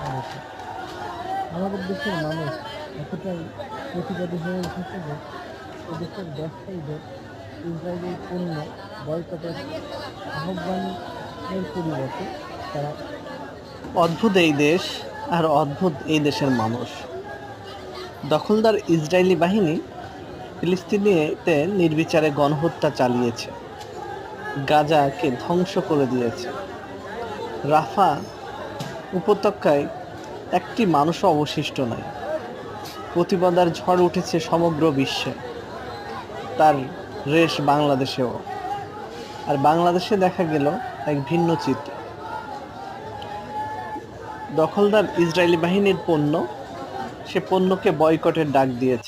হয়েছে আমাদের দেশের মানুষ এতটাই প্রতিবাদী হয়ে উঠেছে যে এদেশের ব্যবসায়ীদের ইসরায়েলের পণ্য বয়কটের আহ্বানের পরিবর্তে তারা অদ্ভুত এই দেশ আর অদ্ভুত এই দেশের মানুষ। দখলদার ইসরায়েলি বাহিনী ফিলিস্তিনিতে নির্বিচারে গণহত্যা চালিয়েছে। গাজাকে ধ্বংস করে দিয়েছে। রাফা উপত্যকায় একটি মানুষও অবশিষ্ট নাই। প্রতিবাদার ঝড় উঠেছে সমগ্র বিশ্বে। তার রেশ বাংলাদেশেও। আর বাংলাদেশে দেখা গেল এক ভিন্ন চিত্র। দখলদার ইসরায়েলি বাহিনীর পণ্য, সে পণ্যকে বয়কটের ডাক দিয়েছে।